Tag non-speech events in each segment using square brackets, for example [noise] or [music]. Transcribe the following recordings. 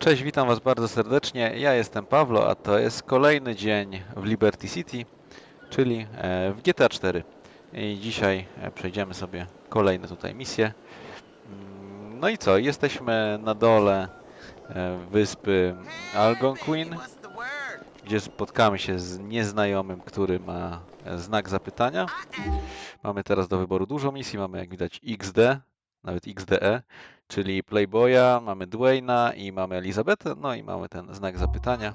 Cześć, witam Was bardzo serdecznie. Ja jestem Pawlo, a to jest kolejny dzień w Liberty City, czyli e, w GTA 4. I dzisiaj e, przejdziemy sobie kolejne tutaj misje. Mm, No i co? Jesteśmy na dole e, wyspy Algonquin, gdzie spotkamy się z nieznajomym, który ma znak zapytania. Mamy teraz do wyboru dużo misji. Mamy jak widać XD, nawet XDE, czyli Playboya, mamy Dwayna i mamy Elizabetę, no i mamy ten znak zapytania.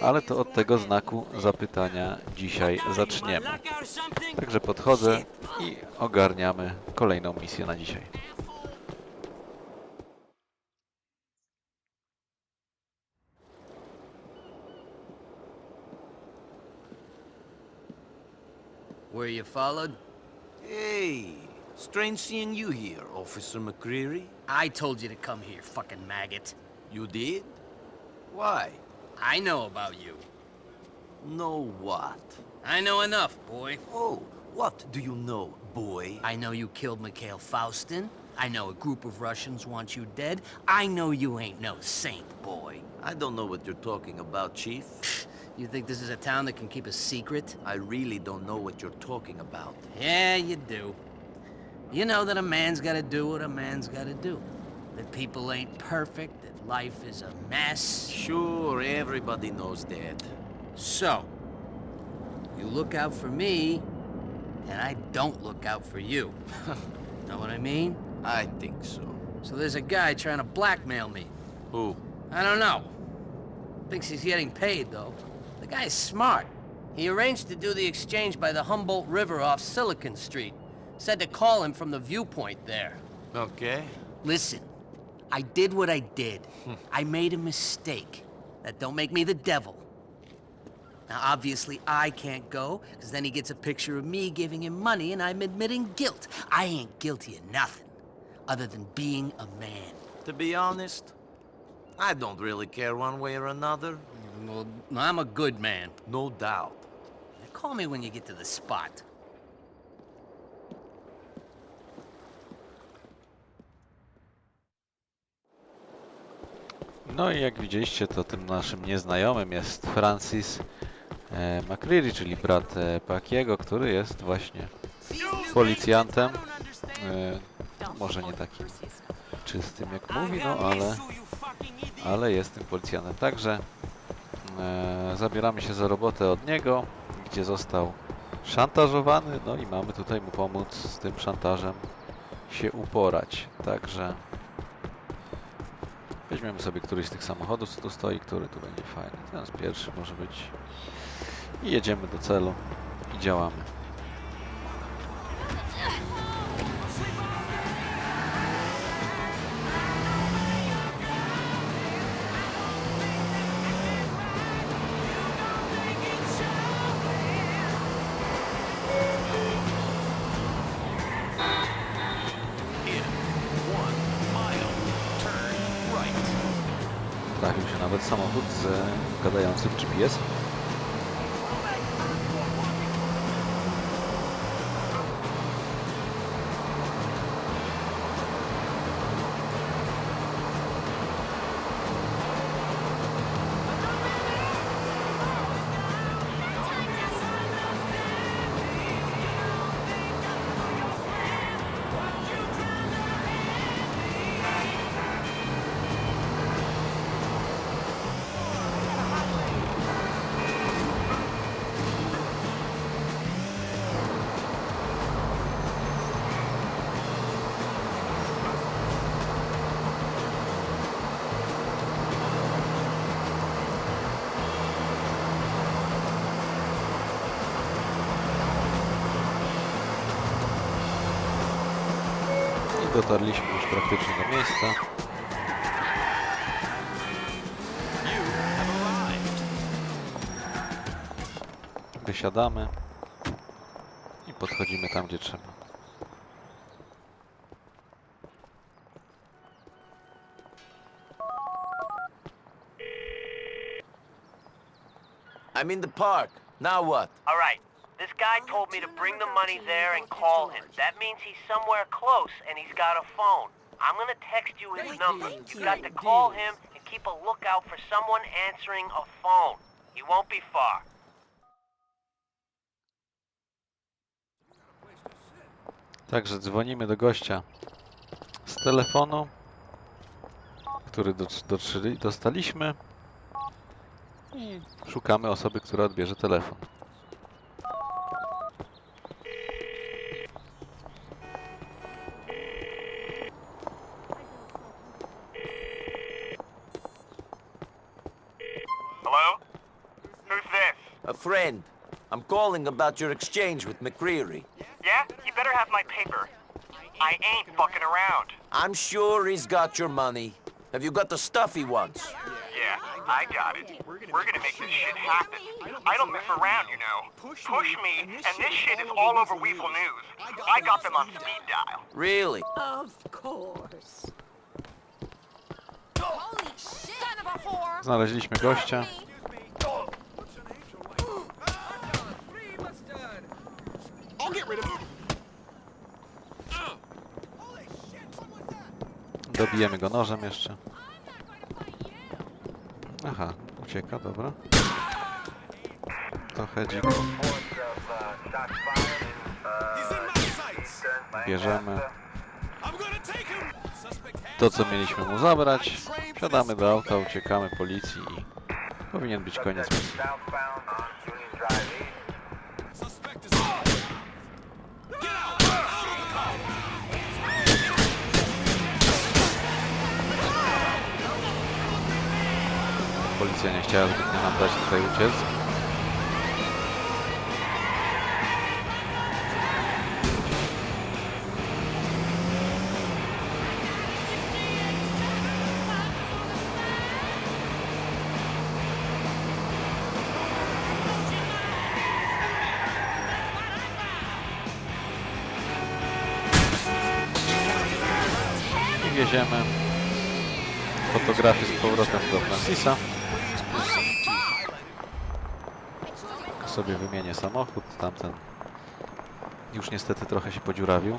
Ale to od tego znaku zapytania dzisiaj zaczniemy. Także podchodzę i ogarniamy kolejną misję na dzisiaj. Were you followed? Hey, strange seeing you here, Officer McCreary. I told you to come here, fucking maggot. You did? Why? I know about you. Know what? I know enough, boy. Oh, what do you know, boy? I know you killed Mikhail Faustin. I know a group of Russians want you dead. I know you ain't no saint, boy. I don't know what you're talking about, Chief. You think this is a town that can keep a secret? I really don't know what you're talking about. Yeah, you do. You know that a man's gotta do what a man's gotta do. That people ain't perfect, that life is a mess. Sure, everybody knows that. So, you look out for me, and I don't look out for you. [laughs] know what I mean? I think so. So there's a guy trying to blackmail me. Who? I don't know. Thinks he's getting paid, though. The guy's smart. He arranged to do the exchange by the Humboldt River off Silicon Street. Said to call him from the viewpoint there. Okay. Listen, I did what I did. Hmm. I made a mistake. That don't make me the devil. Now, obviously, I can't go, because then he gets a picture of me giving him money and I'm admitting guilt. I ain't guilty of nothing, other than being a man. To be honest, I don't really care one way or another. Well, I'm a good man. No doubt. Call me when you get to the spot. No i jak widzieliście, to tym naszym nieznajomym jest Francis e, McCreary, czyli brat e, Pakiego, który jest właśnie policjantem. E, może nie takim czystym jak mówi, no ale, ale jest tym policjantem. Także zabieramy się za robotę od niego, gdzie został szantażowany, no i mamy tutaj mu pomóc z tym szantażem się uporać. Także weźmiemy sobie któryś z tych samochodów, co tu stoi, który tu będzie fajny. Ten jest pierwszy może być. I jedziemy do celu i działamy. Nawet samochód z gadającym GPS. Dotarliśmy już praktycznie do miejsca. Wysiadamy i podchodzimy tam, gdzie trzeba. I'm in the park. Now what? All right. This guy told me to bring the money there and call him. That means he's somewhere close and he's got a phone. I'm gonna text you his number. You got to call him and keep a lookout for someone answering a phone. He won't be far. Także dzwonimy do gościa z telefonu, który dostaliśmy i szukamy osoby, która odbierze telefon. Calling about your exchange with McCreary. Yeah? You better have my paper. I ain't fucking around. I'm sure he's got your money. Have you got the stuff he wants? Yeah, I got it. We're gonna make this shit happen. I don't mess around, you know. Push me, and this shit is all over Weasel News. I got them on speed dial. Really? Of course. Dobijemy go nożem jeszcze. Aha, ucieka, dobra. To hedzik. Bierzemy to, co mieliśmy mu zabrać. Wsiadamy do auta, uciekamy policji i powinien być koniec misji. Policja nie chciała zbytnio nam dać tutaj uciec. Wieziemy sobie wymienię samochód, tamten już niestety trochę się podziurawił.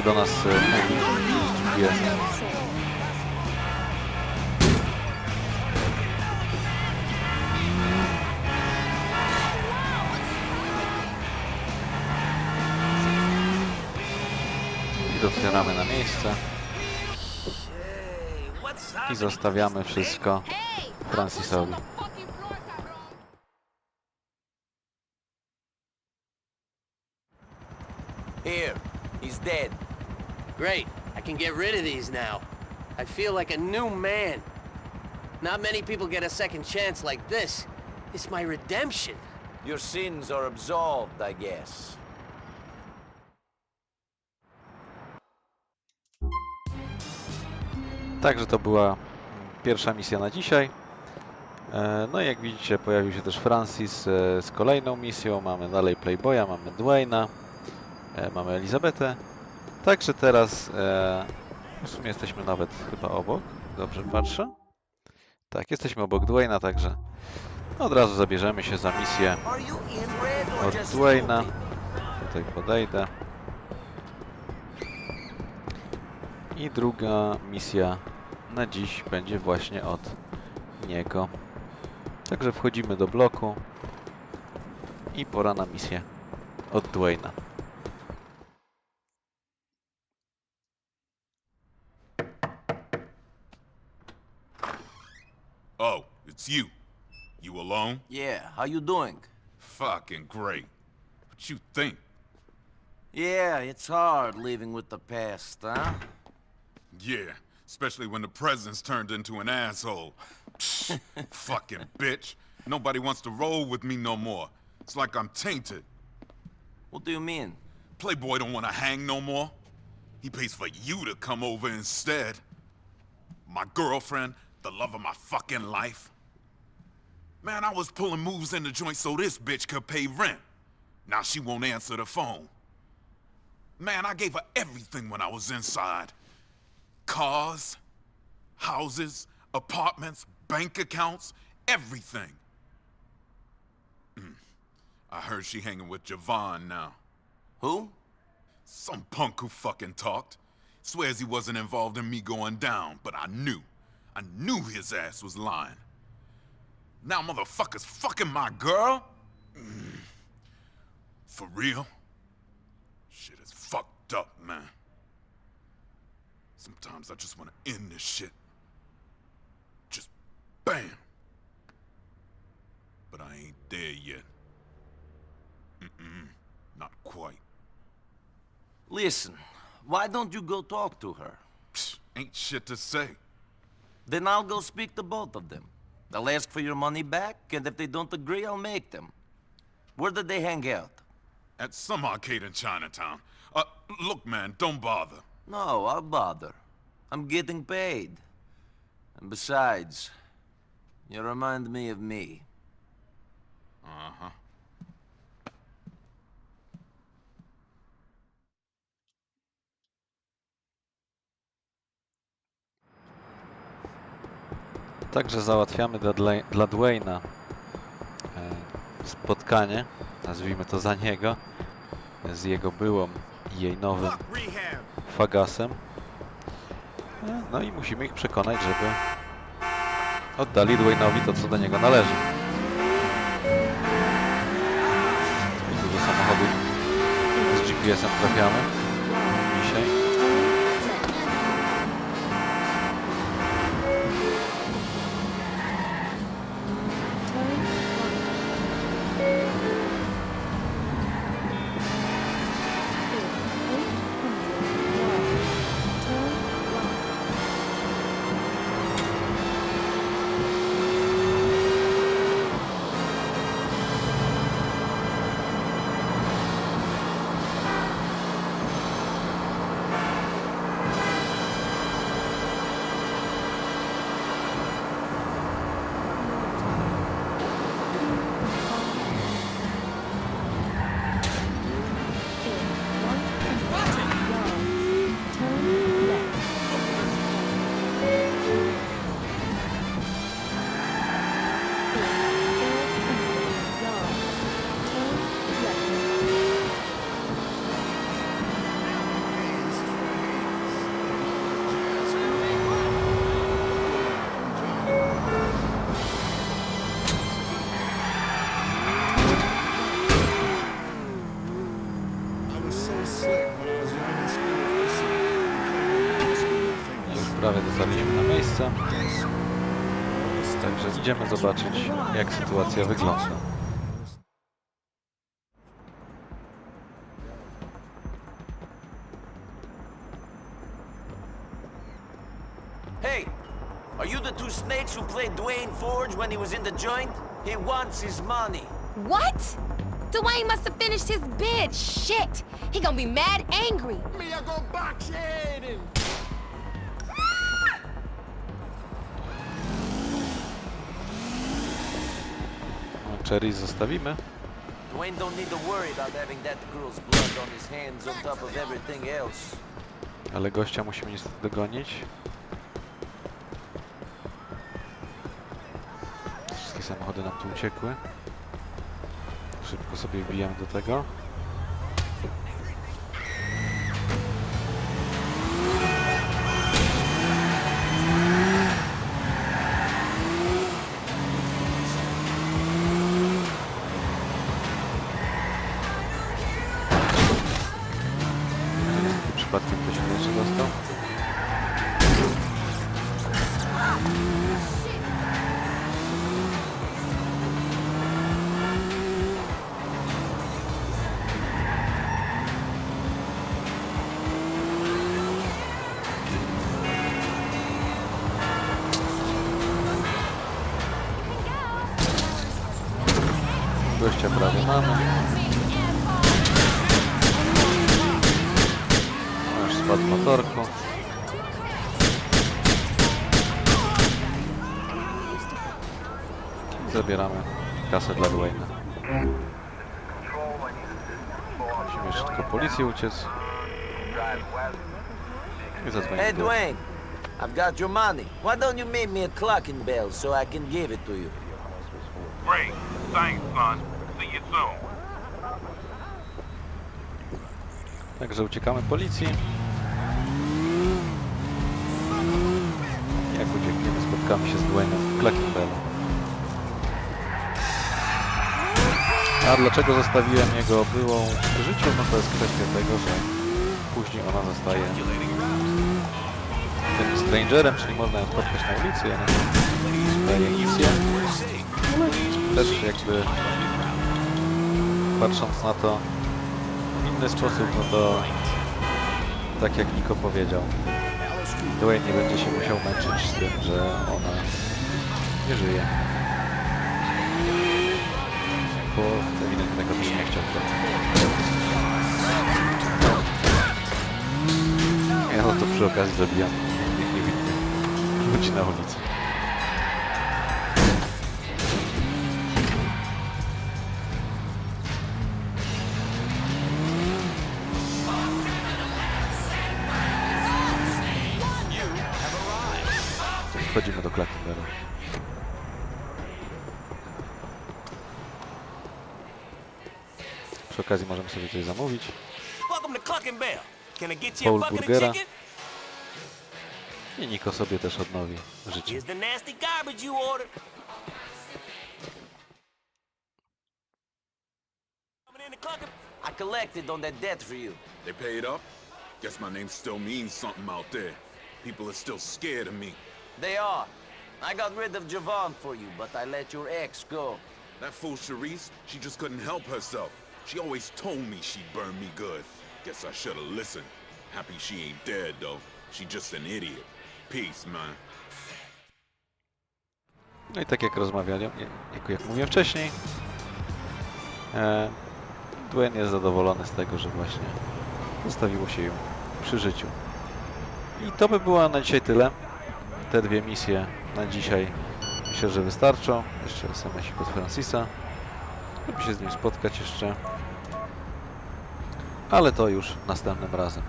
Który do nas e, GPS. I docieramy na miejsce i zostawiamy wszystko Francisowi. Here. He's dead. Great. I can get rid of these now. I feel like a new man. Not many people get a second chance like this. It's my redemption. Your sins are absolved, I guess. Także to była pierwsza misja na dzisiaj. E, No i jak widzicie pojawił się też Francis e, z kolejną misją. Mamy dalej Playboya, mamy Dwayna, e, mamy Elizabetę. Także teraz e, w sumie jesteśmy nawet chyba obok. Dobrze patrzę. Tak, jesteśmy obok Dwayna, także od razu zabierzemy się za misję od Dwayna. Tutaj podejdę. I druga misja na dziś będzie właśnie od niego. Także wchodzimy do bloku i pora na misję od Dwayna. It's you. You alone? Yeah, how you doing? Fucking great. What you think? Yeah, it's hard living with the past, huh? Yeah, especially when the president's turned into an asshole. [laughs] Fucking bitch. Nobody wants to roll with me no more. It's like I'm tainted. What do you mean? Playboy don't want to hang no more. He pays for you to come over instead. My girlfriend, the love of my fucking life. Man, I was pulling moves in the joint so this bitch could pay rent. Now she won't answer the phone. Man, I gave her everything when I was inside. Cars, houses, apartments, bank accounts, everything. Mm. I heard she hanging with Javon now. Who? Some punk who fucking talked. Swears he wasn't involved in me going down, but I knew. I knew his ass was lying. Now motherfuckers fucking my girl? Mm. For real? Shit is fucked up, man. Sometimes I just want to end this shit. Just bam. But I ain't there yet. Mm-mm, not quite. Listen, why don't you go talk to her? Psh, ain't shit to say. Then I'll go speak to both of them. They'll ask for your money back, and if they don't agree, I'll make them. Where did they hang out? At some arcade in Chinatown. Uh, look, man, don't bother. No, I'll bother. I'm getting paid. And besides, you remind me of me. Uh-huh. Także załatwiamy dla, Dla- Dwayna e, spotkanie, nazwijmy to za niego, z jego byłą i jej nowym fagasem. E, No i musimy ich przekonać, żeby oddali Dwaynowi to, co do niego należy. Dużo samochodów z GPS-em trafiamy miejsce. Także idziemy zobaczyć, jak sytuacja wygląda. Hey, are you the two snakes who played Dwayne Forge when he was in the joint? He wants his money. What? Dwayne must have finished his bid. Shit. He gonna be mad angry. Cherry zostawimy. Dwayne don't need to worry about having that girl's blood on his hands on top of everything else. Ale gościa musimy niestety dogonić. Wszystkie samochody nam tu uciekły. Szybko sobie wbijamy do tego. Gościa prawie mamy. Już spadł motorką. I zabieramy kasę dla Dwayna. I need szybko policję uciec. I zadzwonić Hey, do... Dwayne. I've got your money. Why don't you make me a clocking bell so I can give it to you? Great. Thanks, See you soon. Także uciekamy policji. Jak uciekniemy, spotkamy się z Dwaynem Clackenbellem. A dlaczego zostawiłem jego byłą przy życiu? No to jest kwestia tego, że później ona zostaje tym strangerem, czyli można ją spotkać na ulicy. Też jakby patrząc na to w inny sposób, no to tak jak Niko powiedział, Dwayne nie będzie się musiał męczyć z tym, że ona nie żyje. Bo ewidentnie tego też nie chciał. Ja no to przy okazji zabijam innych niewinnych ludzi na ulicy. Wchodzimy do Clackenbera. Przy okazji możemy sobie coś zamówić. Paul Burgera. I Niko sobie też odnowi życie. I collected on that debt for you. They paid up? Guess my name still means something out there. People are still scared of me. They are. I got rid of Javon for you, but I let your ex go. That fool Charisse, she just couldn't help herself. She always told me she'd burn me good. Guess I should've listened. Happy she ain't dead, though. She just an idiot. Peace, man. No i tak jak rozmawiałem, jak, jak mówiłem wcześniej, e, Dwayne jest zadowolony z tego, że właśnie zostawiło się ją przy życiu. I to by było na dzisiaj tyle. Te dwie misje na dzisiaj myślę, że wystarczą. Jeszcze SMS-ik od Francisa, żeby się z nim spotkać jeszcze. Ale to już następnym razem.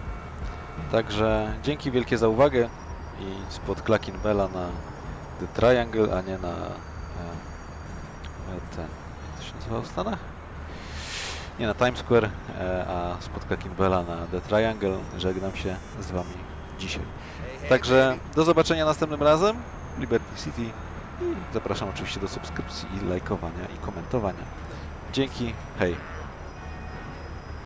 Także dzięki wielkie za uwagę i spod Clackin Bella na The Triangle, a nie na e, e, ten, to się nazywa w Stanach? Nie, na Times Square, e, a spotka Kimbella na The Triangle. Żegnam się z Wami dzisiaj. Także do zobaczenia następnym razem Liberty City i zapraszam oczywiście do subskrypcji i lajkowania i komentowania. Dzięki, hej!